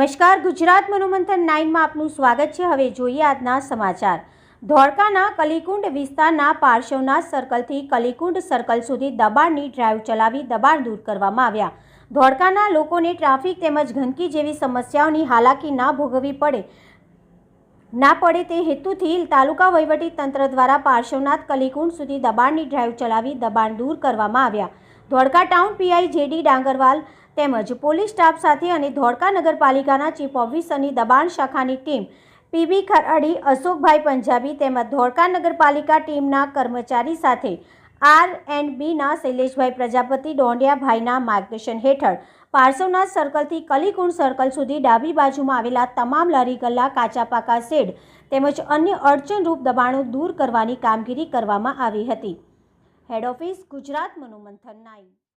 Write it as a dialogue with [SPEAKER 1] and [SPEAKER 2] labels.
[SPEAKER 1] નમસ્કાર, ગુજરાત મનોમંથન નાઇનમાં આપનું સ્વાગત છે. હવે જોઈએ આજના સમાચાર. ધોળકાના કલીકુંડ વિસ્તારના પાર્શ્વનાથ સર્કલથી કલીકુંડ સર્કલ સુધી દબાણની ડ્રાઈવ ચલાવી દબાણ દૂર કરવામાં આવ્યા. ધોળકાના લોકોને ટ્રાફિક તેમજ ગંદકી જેવી સમસ્યાઓની હાલાકી ના ભોગવવી પડે, ના પડે તે હેતુથી તાલુકા વહીવટી તંત્ર દ્વારા પાર્શ્વનાથ કલીકુંડ સુધી દબાણની ડ્રાઈવ ચલાવી દબાણ દૂર કરવામાં આવ્યા. Dholka town PI JD Dangarwal તેમજ પોલીસ સ્ટાફ સાથે અને ધોળકા નગરપાલિકાના ચીફ ઓફિસરની દબાણ શાખાની ટીમ પીબી ખરાડી, અશોકભાઈ પંજાબી તેમજ ધોળકા નગરપાલિકા ટીમના કર્મચારી સાથે આર એન્ડ બીના શૈલેષભાઈ પ્રજાપતિ ડોંડિયાભાઈના માર્ગદર્શન હેઠળ પાર્શ્વનાથ સર્કલથી કલીકુંડ સર્કલ સુધી ડાબી બાજુમાં આવેલા તમામ લારી ગલ્લા કાચા પાકા શેડ તેમજ અન્ય અડચણરૂપ દબાણો દૂર કરવાની કામગીરી કરવામાં આવી હતી. Head office Gujarat Manomanthan nine.